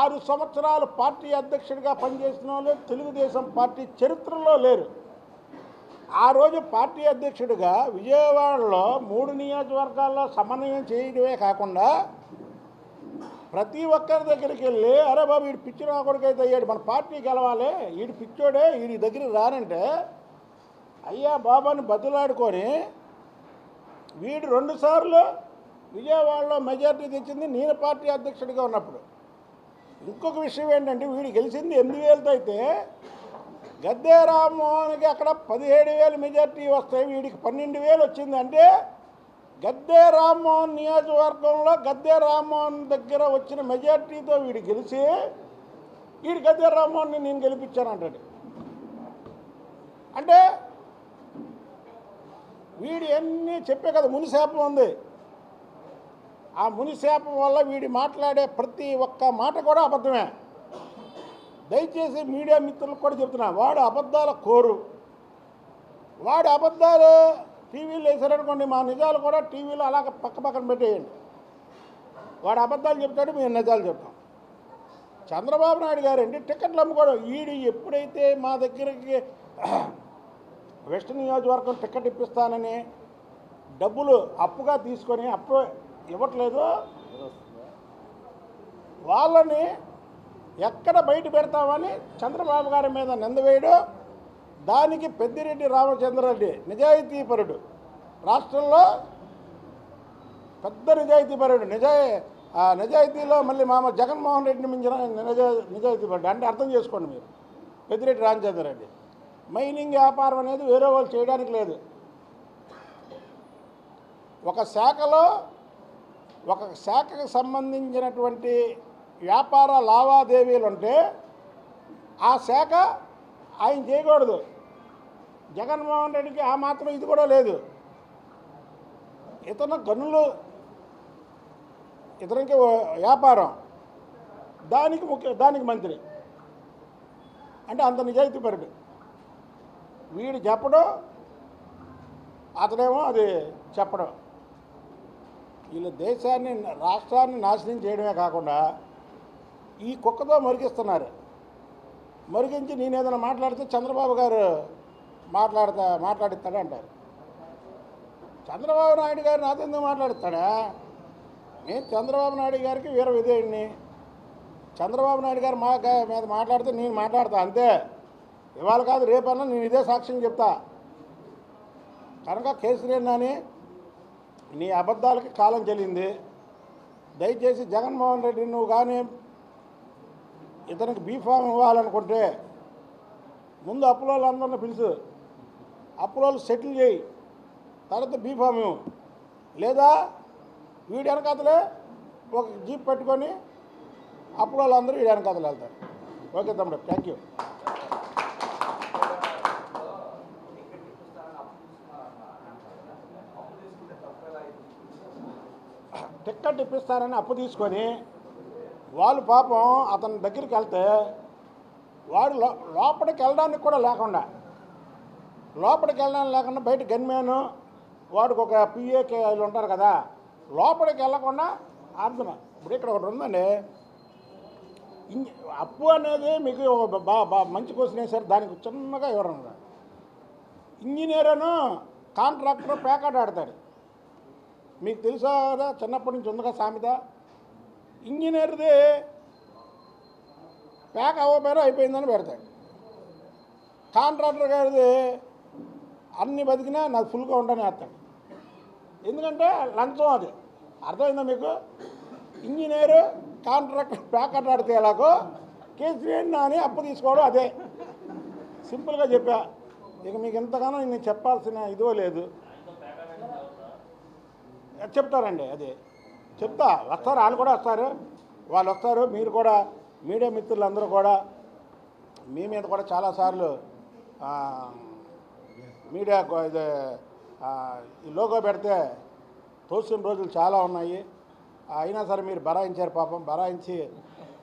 ఆరు సంవత్సరాలు పార్టీ అధ్యక్షుడిగా పనిచేసిన వాళ్ళు తెలుగుదేశం పార్టీ చరిత్రలో లేరు. ఆ రోజు పార్టీ అధ్యక్షుడిగా విజయవాడలో మూడు నియోజకవర్గాల్లో సమన్వయం చేయడమే కాకుండా ప్రతి ఒక్కరి దగ్గరికి వెళ్ళి అరే బాబు వీడు పిచ్చి నా కొడుకైతే అయ్యాడు మన పార్టీ గెలవాలి వీడు పిచ్చోడే వీడి దగ్గర రానంటే అయ్యా బాబాని బతులాడుకొని వీడు రెండుసార్లు విజయవాడలో మెజార్టీ తెచ్చింది నేను పార్టీ అధ్యక్షుడిగా ఉన్నప్పుడు. ఇంకొక విషయం ఏంటంటే వీడు గెలిచింది ఎనిమిది వేలతో అయితే గద్దే రామ్మోహన్కి అక్కడ పదిహేడు వేలు మెజార్టీ వస్తాయి వీడికి పన్నెండు వేలు వచ్చింది అంటే గద్దే రామ్మోహన్ నియోజకవర్గంలో గద్దే రామ్మోహన్ దగ్గర వచ్చిన మెజార్టీతో వీడు గెలిచి వీడు గద్దే రామ్మోహన్ని నేను గెలిపించాను అంటాడు. అంటే వీడు అన్నీ చెప్పే కదా మునిశాపం ఉంది. ఆ మునిశాపం వల్ల వీడి మాట్లాడే ప్రతి ఒక్క మాట కూడా అబద్ధమే. దయచేసి మీడియా మిత్రులకు కూడా చెప్తున్నా వాడు అబద్ధాల కోరు. వాడు అబద్ధాలు టీవీలో వేసారనుకోండి మా నిజాలు కూడా టీవీలో అలాగ పక్క పక్కన పెట్టేయండి. వాడు అబద్ధాలు చెప్తాడు మేము నిజాలు చెప్తాం. చంద్రబాబు నాయుడు గారు అండి టికెట్లు అమ్ముకోవడం. ఈడు ఎప్పుడైతే మా దగ్గరికి వెస్ట్ నియోజకవర్గం టికెట్ ఇప్పిస్తానని డబ్బులు అప్పుగా తీసుకొని అప్పు ఇవ్వట్లేదు. వాళ్ళని ఎక్కడ బయట పెడతామని చంద్రబాబు గారి మీద నిందవేయడు దానికి పెద్దిరెడ్డి రామచంద్రరెడ్డి నిజాయితీపరుడు రాష్ట్రంలో పెద్ద నిజాయితీపరుడు నిజాయి ఆ నిజాయితీలో మళ్ళీ మామ జగన్మోహన్ రెడ్డిని మించిన నిజా నిజాయితీపరుడు అంటే అర్థం చేసుకోండి మీరు. పెద్దిరెడ్డి రామచంద్రరెడ్డి. మైనింగ్ వ్యాపారం అనేది వేరే వాళ్ళు చేయడానికి లేదు. ఒక శాఖలో ఒక శాఖకు సంబంధించినటువంటి వ్యాపార లావాదేవీలు ఉంటే ఆ శాఖ ఆయన చేయకూడదు. జగన్మోహన్ రెడ్డికి ఆ మాత్రం ఇది కూడా లేదు. ఇతను గనులు ఇతనికి వ్యాపారం దానికి ముఖ్య దానికి మంత్రి. అంటే అంత నిజాయితీపరుడు వీడు చెప్పడం అతడేమో అది చెప్పడం. వీళ్ళు దేశాన్ని రాష్ట్రాన్ని నాశనం చేయడమే కాకుండా ఈ కుక్కతో మరిగిస్తున్నారు. మరిగించి నేను ఏదైనా మాట్లాడితే చంద్రబాబు గారు మాట్లాడతా మాట్లాడిస్తాడు అంటారు. చంద్రబాబు నాయుడు గారు నాతో ఎందుకు మాట్లాడిస్తాడా నేను చంద్రబాబు నాయుడు గారికి వీర విధేయుడిని చంద్రబాబు నాయుడు గారు మా మీద మాట్లాడితే నేను మాట్లాడతా అంతే. ఇవాళ కాదు రేపన్నా నేను ఇదే సాక్ష్యం చెప్తా. కనుక కేసీఆర్ నాని నీ అబద్ధాలకి కాలం చెల్లింది. దయచేసి జగన్మోహన్ రెడ్డి నువ్వు కానీ ఇతనికి బీఫామ్ ఇవ్వాలనుకుంటే ముందు అప్పులోళ్ళు అందరిని పిలుచు అప్పులోళ్ళు సెటిల్ చేయి. తర్వాత బీఫామ్ ఇవ్వు. లేదా వీడి వెనకాతలే ఒక జీప్ పెట్టుకొని అప్పులోళ్ళు అందరూ వీడి వెనకాతలు వెళ్తారు. ఓకే తమ్ముడు థ్యాంక్ యూ టిక్కెట్ ఇప్పిస్తారని అప్పు తీసుకొని వాళ్ళు పాపం అతని దగ్గరికి వెళ్తే వాడు లో లోపలికి వెళ్ళడానికి కూడా లేకుండా లోపలికి వెళ్ళడానికి లేకుండా బయట గన్మ్యాన్ వాడికి ఒక పిఏకే వాళ్ళు ఉంటారు కదా లోపలికి వెళ్ళకుండా అర్థం ఇప్పుడు ఇక్కడ ఒకటి ఉందండి. ఇం- అప్పు అనేది మీకు బా బా మంచి క్వశ్చన్ వేసారు దానికి చిన్నగా వివరణ ఇంజనీరును కాంట్రాక్టర్ ప్యాకెట్ ఆడతాడు. మీకు తెలుసా కదా చిన్నప్పటి నుంచి ఉందిగా సామెత? ఇంజనీర్ది ప్యాక్ అవ్వకపోయినా అయిపోయిందని పెడతాడు కాంట్రాక్టర్ గారిది అన్ని బతికినా నాకు ఫుల్గా ఉండని వేస్తాడు. ఎందుకంటే లంచం అది. అర్థమైందా మీకు? ఇంజనీరు కాంట్రాక్టర్ ప్యాకెట్ ఆడితే ఎలాగో కేసీఆర్ అని అప్పు తీసుకోవడం అదే. సింపుల్గా చెప్పా. ఇక మీకు ఎంతగానో నేను చెప్పాల్సిన ఇదో లేదు. చెప్తారండి అది. చెప్తా వస్తారు వాళ్ళు కూడా వస్తారు. వాళ్ళు వస్తారు మీరు కూడా మీడియా మిత్రులందరూ కూడా. మీ మీద కూడా చాలాసార్లు మీడియా ఇది ఈ లోగో పెడితే తోసిన రోజులు చాలా ఉన్నాయి. అయినా సరే మీరు బరాయించారు పాపం బరాయించి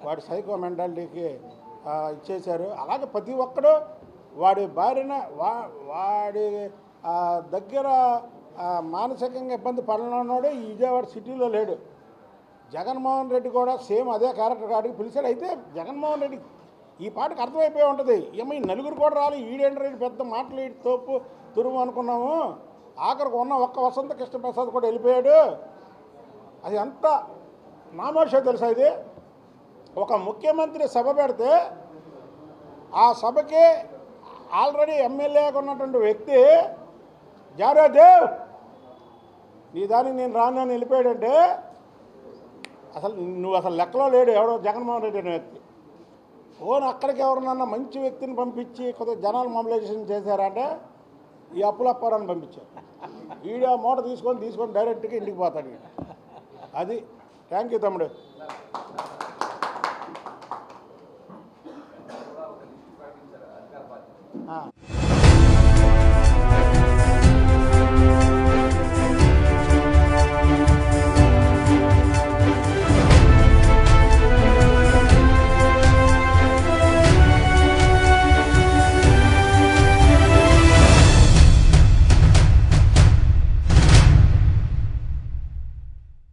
వాడి సైకో మెంటాలిటీకి ఇచ్చేశారు. అలాగే ప్రతి ఒక్కడు వాడి భార్యన వా వాడి దగ్గర మానసికంగా ఇబ్బంది పడనున్నాడు ఈ విజయవాడ సిటీలో లేడు. జగన్మోహన్ రెడ్డి కూడా సేమ్ అదే క్యారెక్టర్ కాడికి పిలిచాడు అయితే జగన్మోహన్ రెడ్డి ఈ పాటకు అర్థమైపోయి ఉంటుంది. ఏమో ఈ నలుగురు కూడా రాలి ఈడేంటి రెడ్డి పెద్ద మాటలు తోపు తురుము అనుకున్నాము. ఆఖరికి ఉన్న ఒక్క వసంత కృష్ణప్రసాద్ కూడా వెళ్ళిపోయాడు. అది అంత నామోషో తెలుసా ఇది? ఒక ముఖ్యమంత్రి సభ పెడితే ఆ సభకి ఆల్రెడీ ఎమ్మెల్యేగా ఉన్నటువంటి వ్యక్తి జారాదేవ్ నీ దానికి నేను రాను వెళ్ళిపోయాడంటే అసలు నువ్వు అసలు లెక్కలో లేడు. ఎవడో జగన్మోహన్ రెడ్డి అనే వ్యక్తి. ఓన్ అక్కడికి ఎవరినన్నా మంచి వ్యక్తిని పంపించి కొద్దిగా జనాలు మొబిలైజేషన్ చేశారంటే ఈ అప్పులప్పారాన్ని పంపించారు. ఈడ మూట తీసుకొని తీసుకొని డైరెక్ట్గా ఇంటికి పోతాడు అది. థ్యాంక్ యూ తమ్ముడు.